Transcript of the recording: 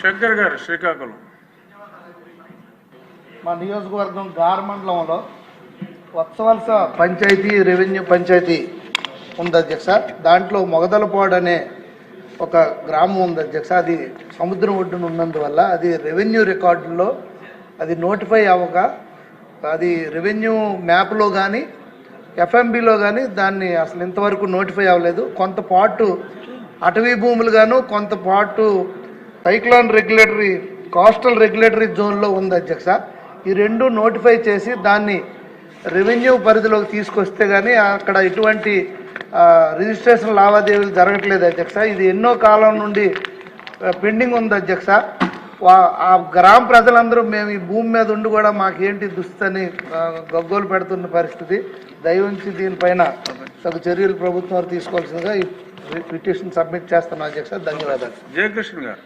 శంకర్ గారు శ్రీకాకుళం. మా నియోజకవర్గం గార్ మండలంలో వత్సవలస పంచాయతీ రెవెన్యూ పంచాయతీ ఉంది అధ్యక్ష. దాంట్లో మొగదలపాడు అనే ఒక గ్రామం ఉంది అధ్యక్ష. అది సముద్రం ఒడ్డున ఉన్నందువల్ల అది రెవెన్యూ రికార్డుల్లో అది నోటిఫై అవ్వక అది రెవెన్యూ మ్యాప్లో కానీ ఎఫ్ఎంబిలో కానీ దాన్ని అసలు ఇంతవరకు నోటిఫై అవ్వలేదు. కొంత పాటు అటవీ భూములుగాను కొంత పాటు సైక్లాన్ రెగ్యులేటరీ కోస్టల్ రెగ్యులేటరీ జోన్లో ఉంది అధ్యక్ష. ఈ రెండు నోటిఫై చేసి దాన్ని రెవెన్యూ పరిధిలోకి తీసుకొస్తే కానీ అక్కడ ఎటువంటి రిజిస్ట్రేషన్ లావాదేవీలు జరగట్లేదు అధ్యక్ష. ఇది ఎన్నో కాలం నుండి పెండింగ్ ఉంది అధ్యక్ష. ఆ గ్రామ ప్రజలందరూ మేము ఈ భూమి మీద ఉండి కూడా మాకేంటి దుస్తని గగ్గోలు పెడుతున్న పరిస్థితి దయవుంచి దీనిపైన తగు చర్యలు ప్రభుత్వం తీసుకోవాల్సిందిగా ఈ పిటిషన్ సబ్మిట్ చేస్తున్నాం అధ్యక్ష. ధన్యవాదాలు. జయకృష్ణ గారు.